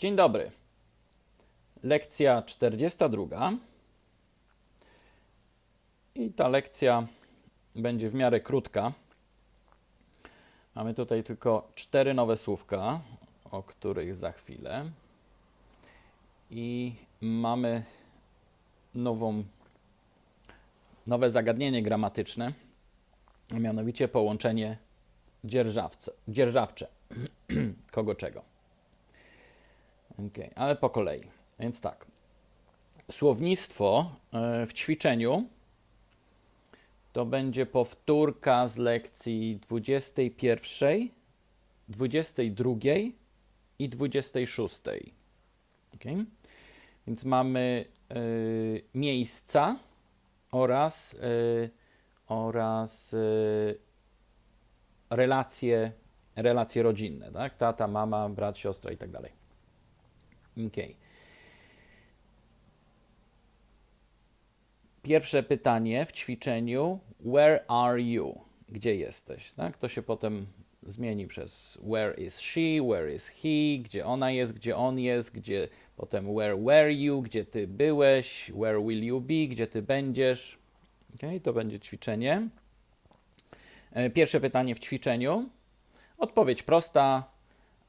Dzień dobry. Lekcja 42. I ta lekcja będzie w miarę krótka. Mamy tutaj tylko cztery nowe słówka, o których za chwilę. I mamy nową, nowe zagadnienie gramatyczne, a mianowicie połączenie dzierżawce, dzierżawcze. Kogo czego. Ok, ale po kolei. Więc tak. Słownictwo e, w ćwiczeniu to będzie powtórka z lekcji 21, 22 i 26. Okay? Więc mamy y, miejsca oraz, y, oraz y, relacje, relacje rodzinne, tak? Tata, mama, brat, siostra i tak dalej. Okay. Pierwsze pytanie w ćwiczeniu: Where are you? Gdzie jesteś? Tak? To się potem zmieni przez where is she, where is he, gdzie ona jest, gdzie on jest, gdzie potem where were you, gdzie ty byłeś, where will you be, gdzie ty będziesz. Okay, to będzie ćwiczenie. E, pierwsze pytanie w ćwiczeniu. Odpowiedź prosta.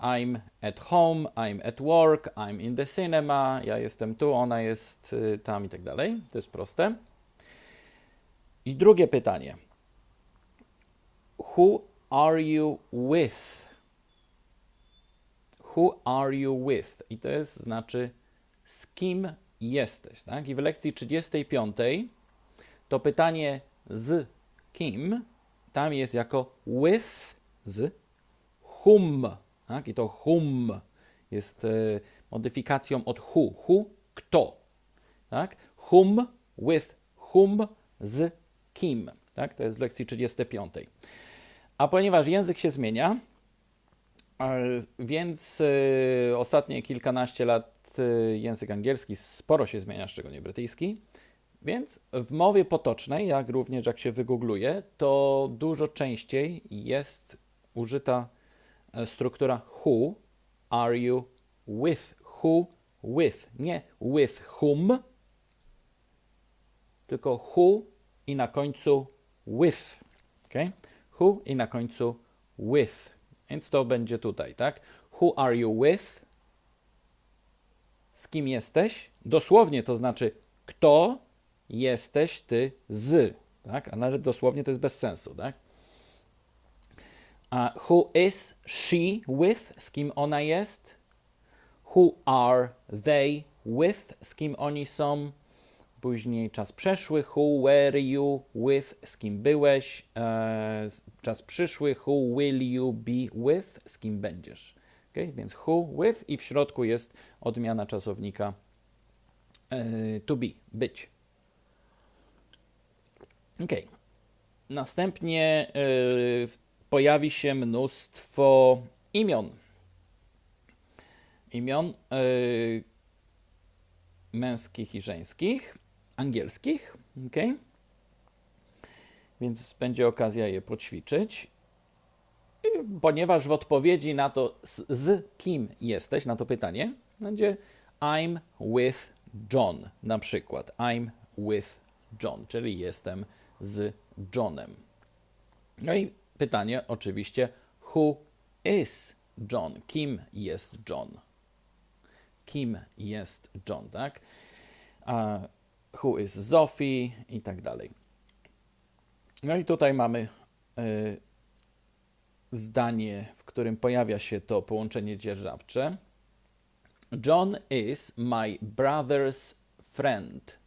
I'm at home, I'm at work, I'm in the cinema, ja jestem tu, ona jest y, tam i tak dalej. To jest proste. I drugie pytanie. Who are you with? Who are you with? I to jest znaczy z kim jesteś, tak? I w lekcji 35 to pytanie z kim tam jest jako with z whom tak? I to hum jest e, modyfikacją od who. Who, kto. Tak? Whom, with whom, z kim. Tak? To jest w lekcji 35. A ponieważ język się zmienia, e, więc e, ostatnie kilkanaście lat język angielski sporo się zmienia, szczególnie brytyjski. Więc w mowie potocznej, jak również jak się wygoogluje, to dużo częściej jest użyta struktura who are you with? Who with? Nie with whom, tylko who i na końcu with. Okay? Who i na końcu with. Więc to będzie tutaj, tak? Who are you with? Z kim jesteś? Dosłownie to znaczy, kto jesteś ty z. Tak? A nawet dosłownie to jest bez sensu, tak? Who is she with? Z kim ona jest? Who are they with? Z kim oni są? Później czas przeszły. Who were you with? Z kim byłeś? E, czas przyszły. Who will you be with? Z kim będziesz? Okay? Więc who with i w środku jest odmiana czasownika e, to be, być. Ok. Następnie e, pojawi się mnóstwo imion. Imion yy, męskich i żeńskich, angielskich, ok? Więc będzie okazja je poćwiczyć. I ponieważ w odpowiedzi na to, z, z kim jesteś, na to pytanie, będzie I'm with John, na przykład. I'm with John, czyli jestem z Johnem. No i pytanie oczywiście, who is John? Kim jest John? Kim jest John, tak? Who is Sophie i tak dalej. No i tutaj mamy y, zdanie, w którym pojawia się to połączenie dzierżawcze. John is my brother's friend.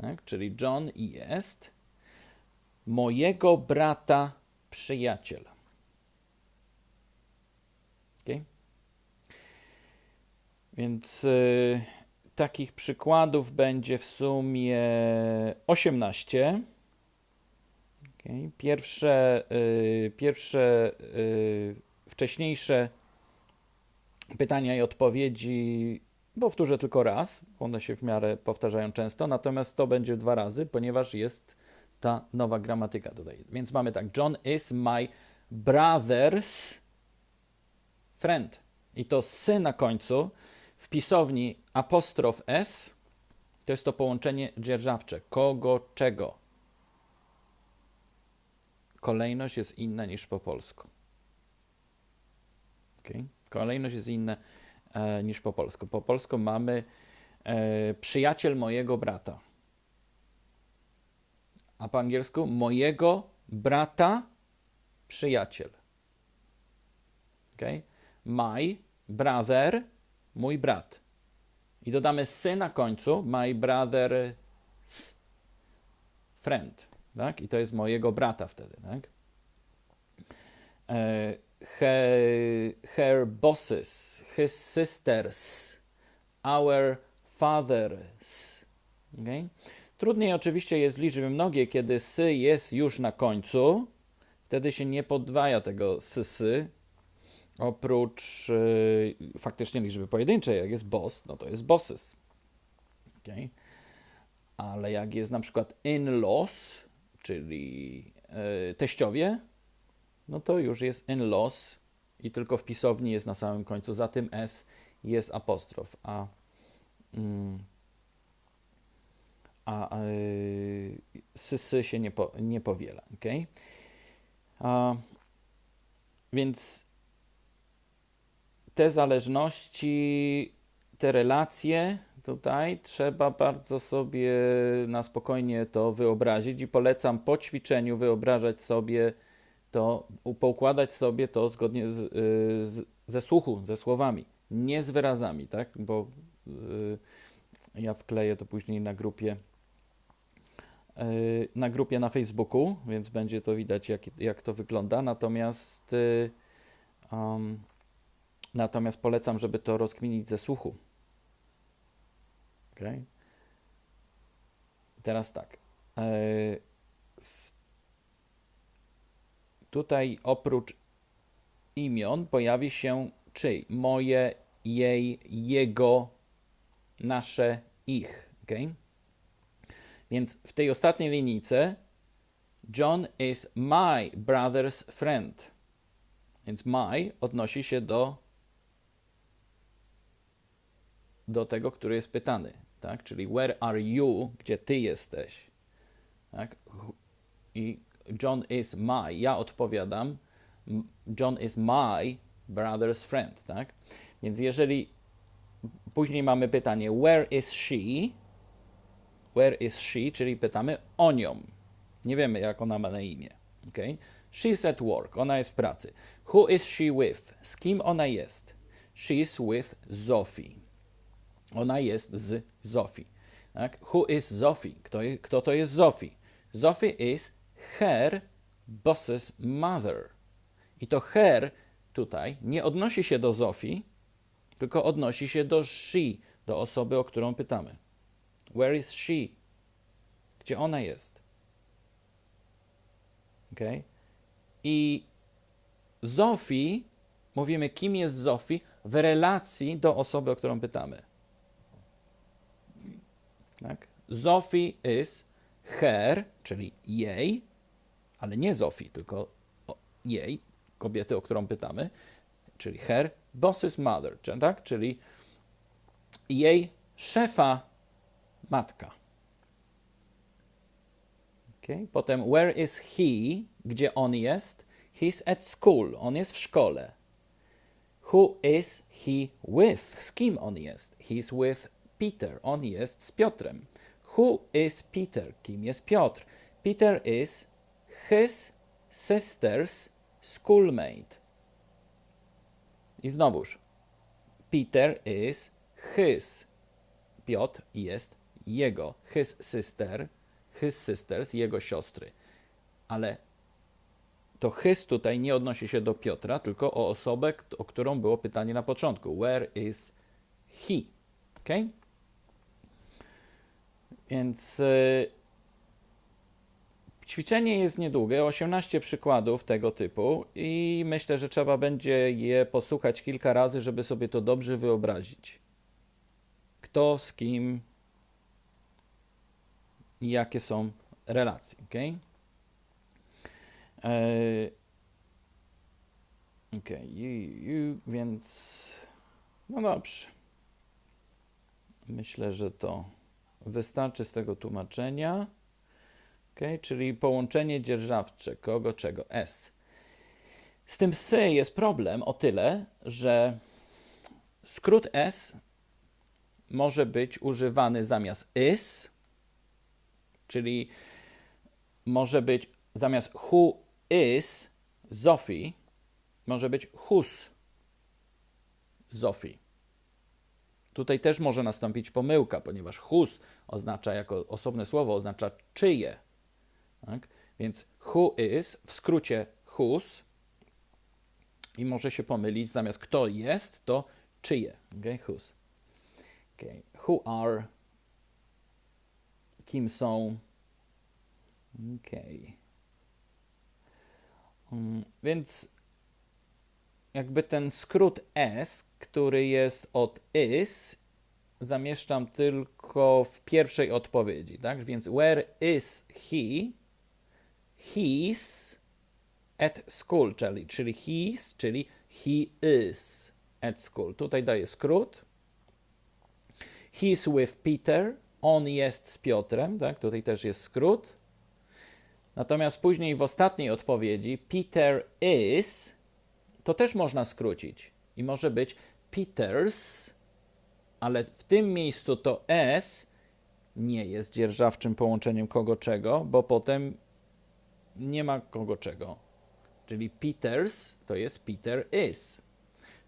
Tak? Czyli John jest mojego brata przyjaciel. Okay? Więc y, takich przykładów będzie w sumie 18. Okay? Pierwsze, y, pierwsze y, wcześniejsze pytania i odpowiedzi powtórzę tylko raz, one się w miarę powtarzają często, natomiast to będzie dwa razy, ponieważ jest ta nowa gramatyka tutaj. Więc mamy tak, John is my brother's friend. I to sy na końcu w pisowni apostrof s to jest to połączenie dzierżawcze. Kogo, czego. Kolejność jest inna niż po polsku. Okay? Kolejność jest inna e, niż po polsku. Po polsku mamy e, przyjaciel mojego brata. A po angielsku mojego brata przyjaciel. Okay? My brother, mój brat. I dodamy sy na końcu, my brother's friend. Tak? I to jest mojego brata wtedy. Tak? E, her, her bosses, his sisters, our fathers. Okay? Trudniej oczywiście jest w liczby mnogie, kiedy sy jest już na końcu. Wtedy się nie podwaja tego sysy. Oprócz yy, faktycznie liczby pojedynczej, jak jest boss, no to jest bosses. Okay? Ale jak jest na przykład in-laws, czyli yy, teściowie, no to już jest in-laws i tylko w pisowni jest na samym końcu. Za tym s jest apostrof, a mm, a sysy się nie, po, nie powiela. Okay? A, więc te zależności, te relacje tutaj trzeba bardzo sobie na spokojnie to wyobrazić i polecam po ćwiczeniu wyobrażać sobie to, poukładać sobie to zgodnie z, y, z, ze słuchu, ze słowami, nie z wyrazami, tak? Bo y, ja wkleję to później na grupie na grupie na Facebooku, więc będzie to widać, jak, jak to wygląda. Natomiast um, Natomiast polecam, żeby to rozkminić ze słuchu. Okay? Teraz tak. E, tutaj oprócz imion pojawi się czyj? Moje, jej, jego, nasze, ich. Okay? Więc w tej ostatniej linijce John is my brother's friend. Więc my odnosi się do do tego, który jest pytany, tak? Czyli where are you, gdzie ty jesteś, tak? I John is my, ja odpowiadam, John is my brother's friend, tak? Więc jeżeli później mamy pytanie where is she, where is she, czyli pytamy o nią. Nie wiemy, jak ona ma na imię, okay? She's at work, ona jest w pracy. Who is she with? Z kim ona jest? She's with Sophie. Ona jest z Zofii. Tak? Who is Zofie? Kto, kto to jest Zofie? Zofie is her boss's mother. I to her tutaj nie odnosi się do Zofii, tylko odnosi się do she, do osoby, o którą pytamy. Where is she? Gdzie ona jest? Okay? I Zofii, mówimy, kim jest Zofii w relacji do osoby, o którą pytamy. Tak? Zofii is her, czyli jej, ale nie Zofii, tylko jej, kobiety, o którą pytamy, czyli her boss's mother, tak? czyli jej szefa matka. Okay? Potem where is he, gdzie on jest? He's at school, on jest w szkole. Who is he with? Z kim on jest? He's with Peter. On jest z Piotrem. Who is Peter? Kim jest Piotr? Peter is his sister's schoolmate. I znowuż. Peter is his. Piotr jest jego. His sister. His sisters, jego siostry. Ale to his tutaj nie odnosi się do Piotra, tylko o osobę, o którą było pytanie na początku. Where is he? Okay? Więc y, ćwiczenie jest niedługie, 18 przykładów tego typu i myślę, że trzeba będzie je posłuchać kilka razy, żeby sobie to dobrze wyobrazić. Kto z kim jakie są relacje, ok? ok, you, you, więc No dobrze. Myślę, że to wystarczy z tego tłumaczenia. Ok, czyli połączenie dzierżawcze kogo czego s. Z tym sy jest problem o tyle, że skrót s może być używany zamiast is, czyli może być zamiast who is Sophie, może być whose Sophie. Tutaj też może nastąpić pomyłka, ponieważ whose oznacza jako osobne słowo, oznacza czyje. Tak? Więc who is w skrócie whose i może się pomylić zamiast kto jest, to czyje. Okay? Whose. Okay. Who are, kim są. Okay. Um, więc jakby ten skrót S, który jest od is, zamieszczam tylko w pierwszej odpowiedzi, tak? Więc where is he? He's at school, czyli, czyli he's, czyli he is at school. Tutaj daję skrót. He's with Peter. On jest z Piotrem, tak? Tutaj też jest skrót. Natomiast później w ostatniej odpowiedzi Peter is to też można skrócić i może być Peters, ale w tym miejscu to S nie jest dzierżawczym połączeniem kogo czego, bo potem nie ma kogo czego. Czyli Peters to jest Peter is.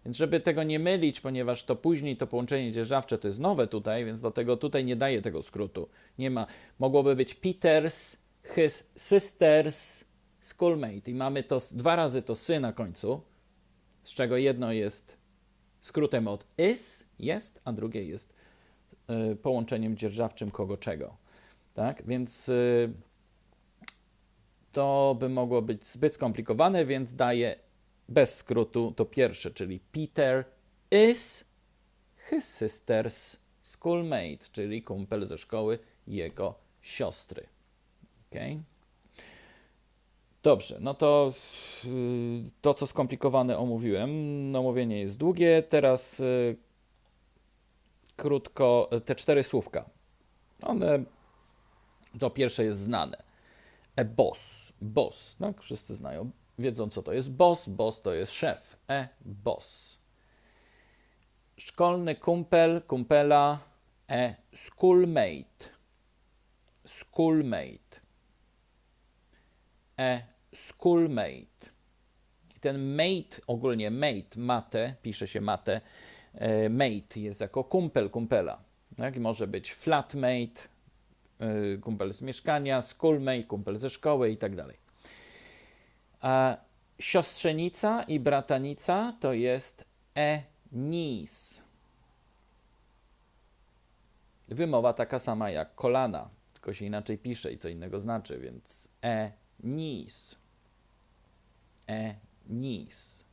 Więc żeby tego nie mylić, ponieważ to później to połączenie dzierżawcze to jest nowe tutaj, więc dlatego tutaj nie daję tego skrótu. Nie ma. Mogłoby być Peters, his sisters, schoolmate. I mamy to dwa razy to sy na końcu, z czego jedno jest skrótem od is, jest, a drugie jest y, połączeniem dzierżawczym kogo czego. Tak? Więc y, to by mogło być zbyt skomplikowane, więc daję bez skrótu to pierwsze, czyli Peter is his sister's schoolmate, czyli kumpel ze szkoły jego siostry. Okay? Dobrze, no to y, to, co skomplikowane omówiłem. No, omówienie jest długie. Teraz y, krótko te cztery słówka. One, to pierwsze jest znane. E boss, boss, tak? Wszyscy znają, wiedzą co to jest boss. Boss to jest szef. E boss. Szkolny kumpel, kumpela. E schoolmate. Schoolmate. E. I ten mate, ogólnie mate, mate, pisze się mate, mate jest jako kumpel, kumpela. Tak? Może być flatmate, e, kumpel z mieszkania, schoolmate, kumpel ze szkoły i tak dalej. A siostrzenica i bratanica to jest e niece. Wymowa taka sama jak kolana, tylko się inaczej pisze i co innego znaczy, więc e niece e niece.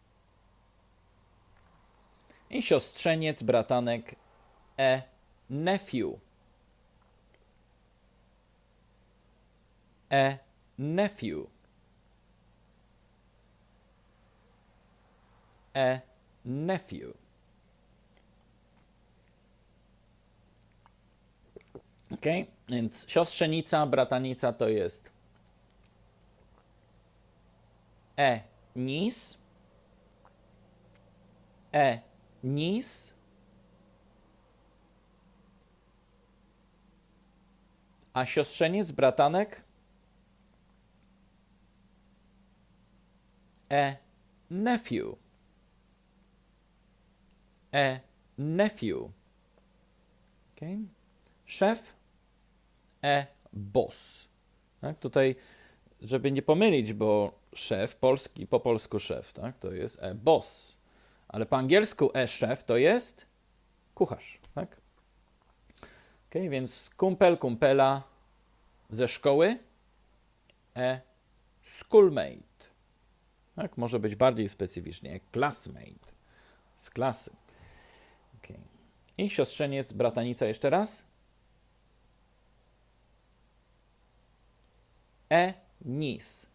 I siostrzeniec, bratanek e nephew. E nephew. E nephew. Ok, więc siostrzenica, bratanica to jest e nis, e nis, a siostrzeniec, bratanek e nephew, e nephew. Okay. Szef, e boss. Tak? Tutaj, żeby nie pomylić, bo szef, polski, po polsku szef, tak? To jest e boss. Ale po angielsku e szef to jest kucharz, tak? Ok, więc kumpel, kumpela ze szkoły e schoolmate. Tak, może być bardziej specyficznie, classmate z klasy. I siostrzeniec, bratanica jeszcze raz. E nis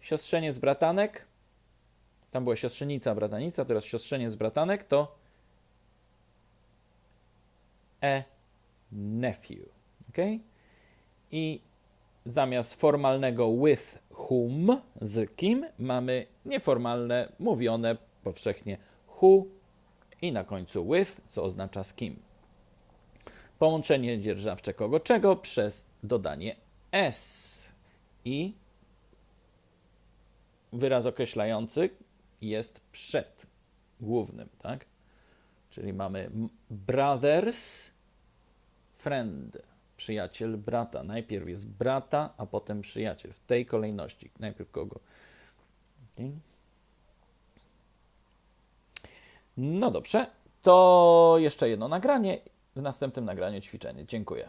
siostrzeniec bratanek, tam była siostrzenica bratanica, teraz siostrzeniec bratanek, to a nephew. Ok? I zamiast formalnego with whom, z kim, mamy nieformalne, mówione powszechnie who i na końcu with, co oznacza z kim. Połączenie dzierżawcze kogo czego przez dodanie s. I wyraz określający jest przed głównym, tak? Czyli mamy brothers, friend, przyjaciel brata. Najpierw jest brata, a potem przyjaciel. W tej kolejności. Najpierw kogo? Okay. No dobrze, to jeszcze jedno nagranie. W następnym nagraniu ćwiczenie. Dziękuję.